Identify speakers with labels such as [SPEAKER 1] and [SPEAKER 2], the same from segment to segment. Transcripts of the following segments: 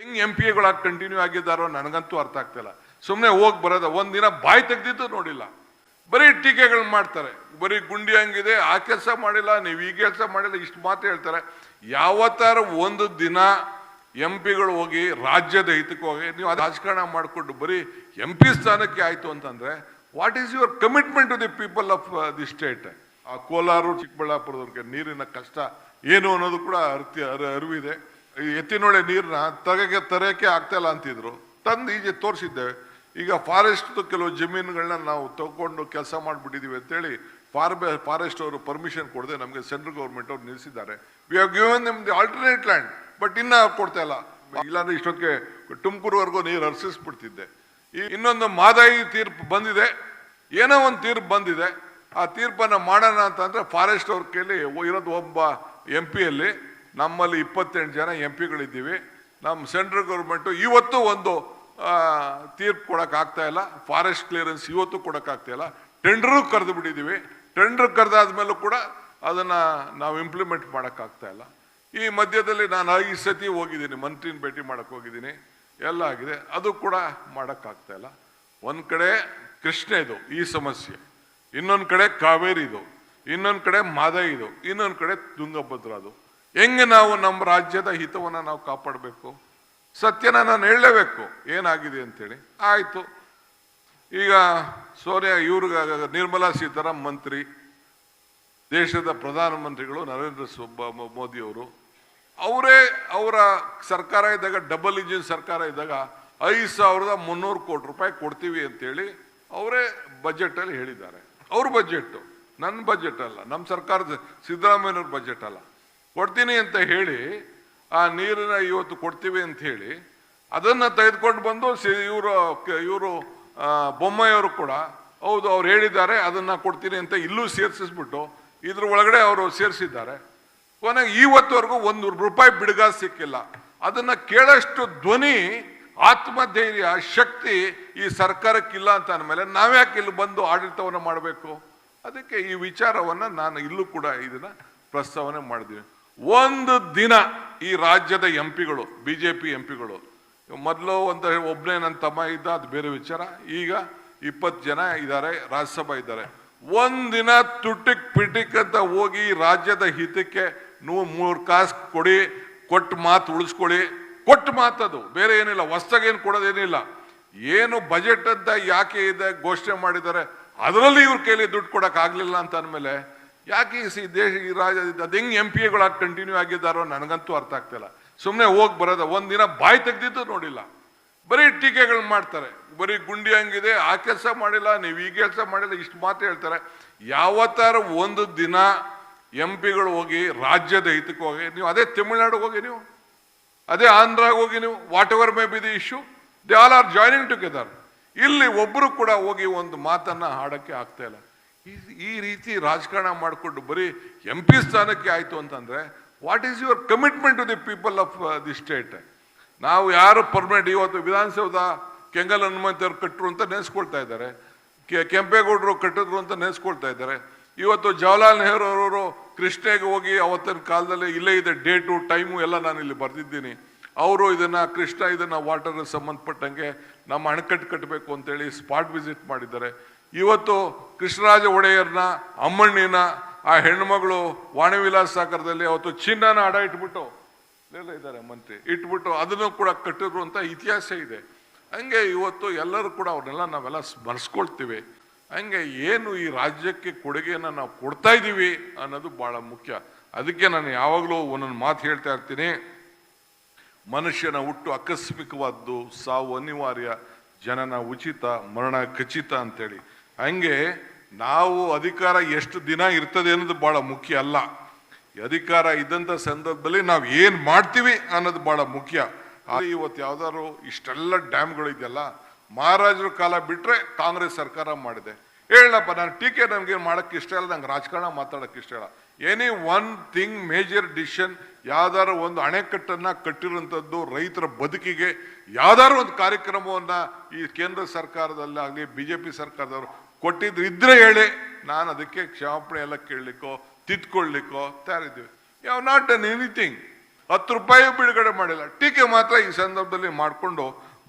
[SPEAKER 1] ಹೆಂಗ್ M P ಎಗಳಾಗಿ continue ಆಗಿದ್ದಾರೋ ನನಗಂತೂ ಅರ್ಥ ಆಗ್ತಿಲ್ಲ. ಸುಮ್ಮನೆ ಹೋಗಿ ಬರೋದ ಒಂದಿನ ಬಾಯಿ ತೆಗ್ದಿದ್ದು ನೋಡಿಲ್ಲ. ಬರೀ ಟೀಕೆಗಳು ಮಾಡ್ತಾರೆ. ಬರೀ ಗುಂಡಿ ಹಂಗಿದೆ, ಆ ಕೆಲಸ ಮಾಡಿಲ್ಲ, ನೀವು ಈ ಕೆಲಸ ಮಾಡಿಲ್ಲ, ಇಷ್ಟು ಮಾತು ಹೇಳ್ತಾರೆ. ಯಾವತ್ತಾರ ಒಂದು ದಿನ ಎಂ ಪಿಗಳು ಹೋಗಿ ರಾಜ್ಯದ ಹಿತಕ್ಕೆ ಹೋಗಿ, ನೀವು ಅದು ರಾಜಕಾರಣ ಮಾಡಿಕೊಂಡು ಬರೀ ಎಂ ಪಿ ಸ್ಥಾನಕ್ಕೆ ಆಯಿತು ಅಂತಂದ್ರೆ what is your commitment to the people of the state ಆ ಕೋಲಾರ, ಚಿಕ್ಕಬಳ್ಳಾಪುರದವ್ರಿಗೆ ನೀರಿನ ಕಷ್ಟ ಏನು ಅನ್ನೋದು ಕೂಡ ಅರ್ತಿ, ಅರ- ಅರಿವಿದೆ. ಎತ್ತಿನೊಳೆ ನೀರನ್ನ ತೆಗೆಗೆ ತರಕ್ಕೆ ಆಗ್ತಾ ಇಲ್ಲ ಅಂತಿದ್ರು. ತಂದು ಈಗ ತೋರಿಸಿದ್ದೇವೆ. ಈಗ ಫಾರೆಸ್ಟ್ ಕೆಲವು ಜಮೀನುಗಳನ್ನ ನಾವು ತಗೊಂಡು ಕೆಲಸ ಮಾಡಿಬಿಟ್ಟಿದ್ದೀವಿ ಅಂತೇಳಿ ಫಾರ್ ಫಾರೆಸ್ಟ್ ಅವರು ಪರ್ಮಿಷನ್ ಕೊಡದೆ ನಮಗೆ ಸೆಂಟ್ರಲ್ ಗೌರ್ಮೆಂಟ್ ಅವ್ರು ನಿಲ್ಲಿಸಿದ್ದಾರೆ ವಿ ಹ್ಯಾವ್ ಗಿವನ್ ನಿಮ್ ದಿ ಆಲ್ಟರ್ನೇಟ್ ಲ್ಯಾಂಡ್ ಬಟ್ ಇನ್ನ ಕೊಡ್ತಾ ಇಲ್ಲ. ಇಲ್ಲಾಂದ್ರೆ ಇಷ್ಟೊತ್ತಿಗೆ ತುಮಕೂರುವರೆಗೂ ನೀರು ಹರಿಸಿಸ್ಬಿಡ್ತಿದ್ದೆ. ಈ ಇನ್ನೊಂದು ಮಾದಾಯಿ ತೀರ್ಪು ಬಂದಿದೆ. ಏನೋ ಒಂದು ತೀರ್ಪು ಬಂದಿದೆ. ಆ ತೀರ್ಪನ್ನು ಮಾಡೋಣ ಅಂತಂದ್ರೆ ಫಾರೆಸ್ಟ್ ಅವ್ರ ಕೇಳಿ ಇರೋದು ಒಬ್ಬ ಎಂ ಪಿಯಲ್ಲಿ ನಮ್ಮಲ್ಲಿ ಇಪ್ಪತ್ತೆಂಟು ಜನ ಎಂ ಪಿಗಳಿದ್ದೀವಿ ನಮ್ಮ ಸೆಂಟ್ರಲ್ ಗೌರ್ಮೆಂಟು ಇವತ್ತು ಒಂದು ತೀರ್ಪು ಕೊಡೋಕ್ಕಾಗ್ತಾ ಇಲ್ಲ. ಫಾರೆಸ್ಟ್ ಕ್ಲಿಯರೆನ್ಸ್ ಇವತ್ತು ಕೊಡೋಕ್ಕಾಗ್ತಾ ಇಲ್ಲ. ಟೆಂಡರು ಕರೆದು ಬಿಟ್ಟಿದ್ದೀವಿ. ಟೆಂಡರ್ ಕರೆದಾದ್ಮೇಲೂ ಕೂಡ ಅದನ್ನು ನಾವು ಇಂಪ್ಲಿಮೆಂಟ್ ಮಾಡೋಕ್ಕಾಗ್ತಾ ಇಲ್ಲ. ಈ ಮಧ್ಯದಲ್ಲಿ ನಾನು ಈ ಸತಿ ಹೋಗಿದ್ದೀನಿ. ಮಂತ್ರಿನ ಭೇಟಿ ಮಾಡೋಕ್ಕೆ ಹೋಗಿದ್ದೀನಿ. ಎಲ್ಲ ಆಗಿದೆ. ಅದು ಕೂಡ ಮಾಡೋಕ್ಕಾಗ್ತಾ ಇಲ್ಲ. ಒಂದು ಕಡೆ ಕೃಷ್ಣ ಇದು, ಈ ಸಮಸ್ಯೆ. ಇನ್ನೊಂದು ಕಡೆ ಕಾವೇರಿ ಇದು. ಇನ್ನೊಂದು ಕಡೆ ಮಾದೈ ಇದು. ಇನ್ನೊಂದು ಕಡೆ ತುಂಗಭದ್ರ ಅದು. ಹೆಂಗೆ ನಾವು ನಮ್ಮ ರಾಜ್ಯದ ಹಿತವನ್ನ ನಾವು ಕಾಪಾಡಬೇಕು? ಸತ್ಯನ ನಾನು ಹೇಳಲೇಬೇಕು. ಏನಾಗಿದೆ ಅಂತೇಳಿ. ಆಯಿತು. ಈಗ ಸೋನಿಯಾ, ಇವ್ರಿಗ ನಿರ್ಮಲಾ ಸೀತಾರಾಮ್ ಮಂತ್ರಿ, ದೇಶದ ಪ್ರಧಾನಮಂತ್ರಿಗಳು ನರೇಂದ್ರ ಮೋದಿಯವರು ಅವರೇ. ಅವರ ಸರ್ಕಾರ ಇದ್ದಾಗ, ಡಬಲ್ ಇಂಜಿನ್ ಸರ್ಕಾರ ಇದ್ದಾಗ ಐದು ಸಾವಿರದ ಮುನ್ನೂರು ಕೋಟಿ ರೂಪಾಯಿ ಕೊಡ್ತೀವಿ ಅಂತೇಳಿ ಅವರೇ ಬಜೆಟಲ್ಲಿ ಹೇಳಿದ್ದಾರೆ. ಅವ್ರ ಬಜೆಟ್ಟು. ನನ್ನ ಬಜೆಟ್ ಅಲ್ಲ. ನಮ್ಮ ಸರ್ಕಾರದ ಸಿದ್ದರಾಮಯ್ಯನವ್ರ ಬಜೆಟ್ ಅಲ್ಲ. ಕೊಡ್ತೀನಿ ಅಂತ ಹೇಳಿ ಆ ನೀರನ್ನ ಇವತ್ತು ಕೊಡ್ತೀವಿ ಅಂತ ಹೇಳಿ ಅದನ್ನು ತೆಗೆದುಕೊಂಡು ಬಂದು ಇವರು ಇವರು ಬೊಮ್ಮೆಯವರು ಕೂಡ ಹೌದು, ಅವ್ರು ಹೇಳಿದ್ದಾರೆ, ಅದನ್ನು ಕೊಡ್ತೀನಿ ಅಂತ ಇಲ್ಲೂ ಸೇರಿಸಿಸ್ಬಿಟ್ಟು ಇದ್ರ ಒಳಗಡೆ ಅವರು ಸೇರಿಸಿದ್ದಾರೆ. ಕೊನೆಗೆ ಇವತ್ತುವರೆಗೂ ಒಂದು ರೂಪಾಯಿ ಬಿಡುಗ ಸಿಕ್ಕಿಲ್ಲ. ಅದನ್ನು ಕೇಳಷ್ಟು ಧ್ವನಿ, ಆತ್ಮಧೈರ್ಯ, ಶಕ್ತಿ ಈ ಸರ್ಕಾರಕ್ಕಿಲ್ಲ ಅಂತ ಅಂದಮೇಲೆ ನಾವ್ಯಾಕೆ ಇಲ್ಲಿ ಬಂದು ಆಡಳಿತವನ್ನು ಮಾಡಬೇಕು? ಅದಕ್ಕೆ ಈ ವಿಚಾರವನ್ನು ನಾನು ಇಲ್ಲೂ ಕೂಡ ಇದನ್ನು ಪ್ರಸ್ತಾವನೆ ಮಾಡಿದ್ದೀನಿ ಒಂದು ದಿನ ಈ ರಾಜ್ಯದ ಎಂ ಪಿಗಳು ಬಿ ಜೆ ಪಿ ಎಂ ಪಿಗಳು ಮೊದಲು ಒಂದು ಒಬ್ಬನೇ ನನ್ನ ತಮ್ಮ ಇದ್ದ, ಅದು ಬೇರೆ ವಿಚಾರ. ಈಗ ಇಪ್ಪತ್ತು ಜನ ಇದ್ದಾರೆ, ರಾಜ್ಯಸಭಾ ಇದ್ದಾರೆ. ಒಂದಿನ ತುಟಿಕ್ ಪಿಟಿಕ್ ಅಂತ ಹೋಗಿ ರಾಜ್ಯದ ಹಿತಕ್ಕೆ ನೂ ಮೂರು ಕಾಸು ಕೊಡಿ, ಕೊಟ್ಟು ಮಾತು ಉಳಿಸ್ಕೊಳ್ಳಿ. ಕೊಟ್ಟು ಮಾತದು ಬೇರೆ ಏನಿಲ್ಲ ಹೊಸ್ದಾಗೇನು ಕೊಡೋದೇನಿಲ್ಲ ಏನು ಬಜೆಟ್ ಅಂತ ಯಾಕೆ ಇದೆ ಘೋಷಣೆ ಮಾಡಿದ್ದಾರೆ, ಅದರಲ್ಲಿ ಇವ್ರ ಕೈಲಿ ದುಡ್ಡು ಕೊಡೋಕ್ಕಾಗಲಿಲ್ಲ ಅಂತ ಅಂದಮೇಲೆ ಯಾಕೆ ಈ ದೇಶ ಈ ರಾಜ ಅದು ಹೆಂಗ್ ಎಂ ಪಿ ಎಗಳಾಗಿ ಕಂಟಿನ್ಯೂ ಆಗಿದ್ದಾರೋ ನನಗಂತೂ ಅರ್ಥ ಆಗ್ತಿಲ್ಲ. ಸುಮ್ಮನೆ ಹೋಗಿ ಬರೋದ ಒಂದಿನ ಬಾಯಿ ತೆಗೆದಿದ್ದು ನೋಡಿಲ್ಲ. ಬರೀ ಟೀಕೆಗಳು ಮಾಡ್ತಾರೆ. ಬರೀ ಗುಂಡಿ ಹಂಗಿದೆ, ಆ ಕೆಲಸ ಮಾಡಿಲ್ಲ, ನೀವು ಈ ಕೆಲಸ ಮಾಡಿಲ್ಲ, ಇಷ್ಟು ಮಾತು ಹೇಳ್ತಾರೆ. ಯಾವತ್ತಾರ ಒಂದು ದಿನ ಎಂ ಪಿಗಳು ಹೋಗಿ, ರಾಜ್ಯದ ಹಿತಕ್ಕೆ ಹೋಗಿ, ನೀವು ಅದೇ ತಮಿಳ್ನಾಡಿಗೆ ಹೋಗಿ ನೀವು. ಅದೇ ಆಂಧ್ರಾಗ ಹೋಗಿ ನೀವು whatever may be the issue they all are joining together ಇಲ್ಲಿ ಒಬ್ಬರು ಕೂಡ ಹೋಗಿ ಒಂದು ಮಾತನ್ನು ಹಾಡಕ್ಕೆ ಆಗ್ತಾ ಇಲ್ಲ. ಈ- ರೀತಿ ರಾಜಕಾರಣ ಮಾಡಿಕೊಂಡು ಬರೀ ಎಂ ಪಿ ಸ್ಥಾನಕ್ಕೆ ಆಯಿತು ಅಂತಂದರೆ what is your commitment to the people of the state ನಾವು ಯಾರು ಪರ್ಮನೆಂಟ್ ಇವತ್ತು ವಿಧಾನಸೌಧ ಕೆಂಗಲ್ ಹನುಮಂತವ್ರು ಕಟ್ಟರು ಅಂತ ನೆನೆಸ್ಕೊಳ್ತಾ ಇದ್ದಾರೆ. ಕೆಂಪೇಗೌಡರು ಕಟ್ಟಿದ್ರು ಅಂತ ನೆನೆಸ್ಕೊಳ್ತಾ ಇದ್ದಾರೆ. ಇವತ್ತು ಜವಾಹರ್ಲಾಲ್ ನೆಹರು ಅವರು ಕೃಷ್ಣೆಗೆ ಹೋಗಿ ಅವತ್ತಿನ ಕಾಲದಲ್ಲಿ ಇಲ್ಲೇ ಇದೆ, ಡೇಟು, ಟೈಮು ಎಲ್ಲ ನಾನು ಇಲ್ಲಿ ಬರೆದಿದ್ದೀನಿ. ಅವರು ಇದನ್ನು, ಕೃಷ್ಣ ಇದನ್ನು ವಾಟರ್ ಸಂಬಂಧಪಟ್ಟಂಗೆ ನಮ್ಮ ಅಣೆಕಟ್ಟು ಕಟ್ಟಬೇಕು ಅಂತೇಳಿ ಸ್ಪಾಟ್ ವಿಸಿಟ್ ಮಾಡಿದ್ದಾರೆ. ಇವತ್ತು ಕೃಷ್ಣರಾಜ ಒಡೆಯರ್ನ, ಅಮ್ಮಣ್ಣಿನ, ಆ ಹೆಣ್ಮಗಳು ವಾಣಿವಿಲಾಸ ಸಾಗರದಲ್ಲಿ ಅವತ್ತು ಚಿನ್ನನ ಅಡ ಇಟ್ಬಿಟ್ಟು ಎಲ್ಲ ಇದ್ದಾರೆ ಮಂತ್ರಿ. ಇಟ್ಬಿಟ್ಟು ಅದನ್ನು ಕೂಡ ಕಟ್ಟಿದ್ರು ಅಂತ ಇತಿಹಾಸ ಇದೆ. ಹಂಗೆ ಇವತ್ತು ಎಲ್ಲರೂ ಕೂಡ ಅವ್ರನ್ನೆಲ್ಲ ನಾವೆಲ್ಲ ಸ್ಮರಿಸ್ಕೊಳ್ತೀವಿ ಹಂಗೆ ಏನು ಈ ರಾಜ್ಯಕ್ಕೆ ಕೊಡುಗೆಯನ್ನು ನಾವು ಕೊಡ್ತಾ ಇದ್ದೀವಿ ಅನ್ನೋದು ಬಹಳ ಮುಖ್ಯ. ಅದಕ್ಕೆ ನಾನು ಯಾವಾಗಲೂ ಒಂದೊಂದು ಮಾತು ಹೇಳ್ತಾ ಇರ್ತೀನಿ. ಮನುಷ್ಯನ ಹುಟ್ಟು ಆಕಸ್ಮಿಕವಾದ್ದು ಸಾವು ಅನಿವಾರ್ಯ, ಜನನ ಉಚಿತ, ಮರಣ ಖಚಿತ ಅಂತೇಳಿ. ಹಂಗೆ ನಾವು ಅಧಿಕಾರ ಎಷ್ಟು ದಿನ ಇರ್ತದೆ ಅನ್ನೋದು ಬಹಳ ಮುಖ್ಯ ಅಲ್ಲ. ಅಧಿಕಾರ ಇದ್ದಂಥ ಸಂದರ್ಭದಲ್ಲಿ ನಾವು ಏನು ಮಾಡ್ತೀವಿ ಅನ್ನೋದು ಬಹಳ ಮುಖ್ಯ. ಇವತ್ತು ಯಾವ್ದಾದ್ರು ಇಷ್ಟೆಲ್ಲ ಡ್ಯಾಮ್ಗಳು ಇದೆಯಲ್ಲ, ಮಹಾರಾಜರ ಕಾಲ ಬಿಟ್ರೆ ಕಾಂಗ್ರೆಸ್ ಸರ್ಕಾರ ಮಾಡಿದೆ. ಹೇಳಪ್ಪ, ನಾನು ಟೀಕೆ ನಮ್ಗೆ ಮಾಡಕ್ ಇಷ್ಟ ಇಲ್ಲ, ನಂಗೆ ರಾಜಕಾರಣ ಮಾತಾಡಕ್ ಇಷ್ಟ ಇಲ್ಲ. Any one thing major decision ಯಾವ್ದಾರು ಒಂದು ಅಣೆಕಟ್ಟನ್ನು ಕಟ್ಟಿರುವಂಥದ್ದು ರೈತರ ಬದುಕಿಗೆ ಯಾವ್ದಾದ್ರು ಒಂದು ಕಾರ್ಯಕ್ರಮವನ್ನ ಈ ಕೇಂದ್ರ ಸರ್ಕಾರದಲ್ಲಾಗಲಿ ಪಿ ಸರ್ಕಾರದವರು ಕೊಟ್ಟಿದ್ರು ಇದ್ರೆ ಹೇಳಿ, ನಾನು ಅದಕ್ಕೆ ಕ್ಷಮಾಪಣೆ ಎಲ್ಲ ಕೇಳಲಿಕ್ಕೋ, ತಿದ್ಕೊಳ್ಳಿಕ್ಕೋ ತಯಾರಿದ್ದೀವಿ. ಯಾವ ನಾಟ್ ಡನ್ ಎನಿಥಿಂಗ್ ಹತ್ತು ರೂಪಾಯಿ ಬಿಡುಗಡೆ ಮಾಡಿಲ್ಲ. ಟೀಕೆ ಮಾತ್ರ ಈ ಸಂದರ್ಭದಲ್ಲಿ ಮಾಡಿಕೊಂಡು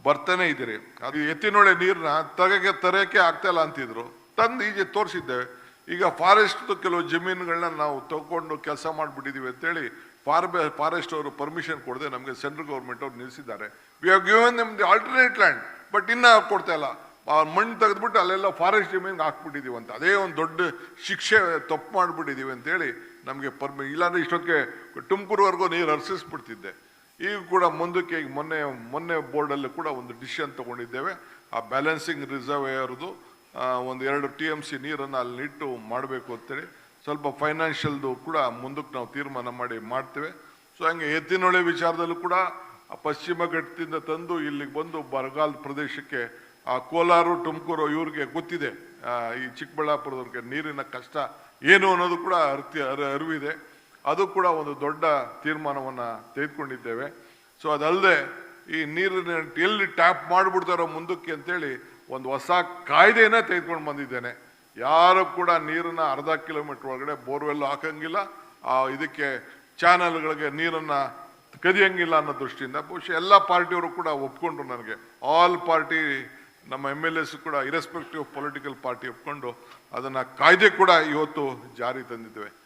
[SPEAKER 1] ಬರ್ತಾನೆ ಇದ್ದೀರಿ. ಅದು ಎತ್ತಿನೊಳೆ ನೀರನ್ನ ತಗಕ್ಕೆ ಆಗ್ತಾ ಇಲ್ಲ ಅಂತಿದ್ರು. ತಂದು ಈಜೆ ತೋರಿಸಿದ್ದೇವೆ ಈಗ ಫಾರೆಸ್ಟ್ ಕೆಲವು ಜಮೀನುಗಳನ್ನ ನಾವು ತಗೊಂಡು ಕೆಲಸ ಮಾಡಿಬಿಟ್ಟಿದ್ದೀವಿ ಅಂತೇಳಿ ಫಾರ್ ಫಾರೆಸ್ಟ್ ಅವರು ಪರ್ಮಿಷನ್ ಕೊಡದೆ ನಮಗೆ ಸೆಂಟ್ರಲ್ ಗೌರ್ಮೆಂಟ್ ಅವ್ರು ನಿಲ್ಲಿಸಿದ್ದಾರೆ ವಿ ಹ್ಯಾವ್ ಗಿವನ್ ನಿಮ್ ದಿ ಆಲ್ಟರ್ನೇಟ್ ಲ್ಯಾಂಡ್ ಬಟ್ ಇನ್ನೂ ಕೊಡ್ತಾ ಇಲ್ಲ. ಆ ಮಣ್ಣು ತೆಗೆದ್ಬಿಟ್ಟು ಅಲ್ಲೆಲ್ಲ ಫಾರೆಸ್ಟ್ ಜಮೀನ್ಗೆ ಹಾಕ್ಬಿಟ್ಟಿದ್ದೀವಿ ಅಂತ. ಅದೇ ಒಂದು ದೊಡ್ಡ ಶಿಕ್ಷೆ ತಪ್ಪು ಮಾಡಿಬಿಟ್ಟಿದ್ದೀವಿ ಅಂತೇಳಿ ನಮಗೆ ಪರ್ಮಿ ಇಲ್ಲಾಂದ್ರೆ ಇಷ್ಟೊತ್ತಿಗೆ ತುಮಕೂರುವರೆಗೂ ನೀರು ಹರಿಸಿಸ್ಬಿಡ್ತಿದ್ದೆ. ಈಗ ಕೂಡ ಮುಂದಕ್ಕೆ ಈಗ ಮೊನ್ನೆ ಮೊನ್ನೆ ಬೋರ್ಡಲ್ಲೂ ಕೂಡ ಒಂದು ಡಿಸಿಷನ್ ತಗೊಂಡಿದ್ದೇವೆ. ಆ ಬ್ಯಾಲೆನ್ಸಿಂಗ್ ರಿಸರ್ವೇಯರ್ದು ಒಂದು ಎರಡು ಟಿ ಎಂ ಸಿ ನೀರನ್ನು ಅಲ್ಲಿ ನಿಟ್ಟು ಮಾಡಬೇಕು ಅಂತೇಳಿ ಸ್ವಲ್ಪ ಫೈನಾನ್ಷಿಯಲ್ದು ಕೂಡ ಮುಂದಕ್ಕೆ ನಾವು ತೀರ್ಮಾನ ಮಾಡಿ ಮಾಡ್ತೇವೆ. ಸೊ ಹಂಗೆ ಎತ್ತಿನೊಳೆ ವಿಚಾರದಲ್ಲೂ ಕೂಡ ಪಶ್ಚಿಮ ಘಟ್ಟದಿಂದ ತಂದು ಇಲ್ಲಿಗೆ ಬಂದು ಬರಗಾಲ ಪ್ರದೇಶಕ್ಕೆ ಆ ಕೋಲಾರು, ತುಮಕೂರು ಇವ್ರಿಗೆ ಗೊತ್ತಿದೆ. ಈ ಚಿಕ್ಕಬಳ್ಳಾಪುರದವ್ರಿಗೆ ನೀರಿನ ಕಷ್ಟ ಏನು ಅನ್ನೋದು ಕೂಡ ಅರ್ತಿ ಅರ, ಅರಿವಿದೆ. ಅದು ಕೂಡ ಒಂದು ದೊಡ್ಡ ತೀರ್ಮಾನವನ್ನು ತೆಗೆದುಕೊಂಡಿದ್ದೇವೆ. ಸೊ ಅದಲ್ಲದೆ ಈ ನೀರಿನ ಎಲ್ಲಿ ಟ್ಯಾಪ್ ಮಾಡಿಬಿಡ್ತಾರೋ ಮುಂದಕ್ಕೆ ಅಂತೇಳಿ ಒಂದು ಹೊಸ ಕಾಯ್ದೆನ ತೆಗೆದುಕೊಂಡು ಬಂದಿದ್ದೇನೆ. ಯಾರು ಕೂಡ ನೀರನ್ನ ಅರ್ಧ ಕಿಲೋಮೀಟರ್ ಒಳಗಡೆ ಬೋರ್ವೆಲ್ ಹಾಕಂಗಿಲ್ಲ. ಆ, ಇದಕ್ಕೆ ಚಾನಲ್ಗಳಿಗೆ ನೀರನ್ನ ಕದಿಯಂಗಿಲ್ಲ ಅನ್ನೋ ದೃಷ್ಟಿಯಿಂದ ಬಹುಶಃ ಎಲ್ಲ ಪಾರ್ಟಿಯವರು ಕೂಡ ಒಪ್ಕೊಂಡ್ರು ನನಗೆ. ಆಲ್ ಪಾರ್ಟಿ, ನಮ್ಮ ಎಂ ಎಲ್ ಎಸ್ ಕೂಡ ಇರೆಸ್ಪೆಕ್ಟಿವ್ ಪೊಲಿಟಿಕಲ್ ಪಾರ್ಟಿ ಒಪ್ಕೊಂಡು ಅದನ್ನ ಕಾಯ್ದೆ ಕೂಡ ಇವತ್ತು ಜಾರಿ ತಂದಿದ್ದೇವೆ.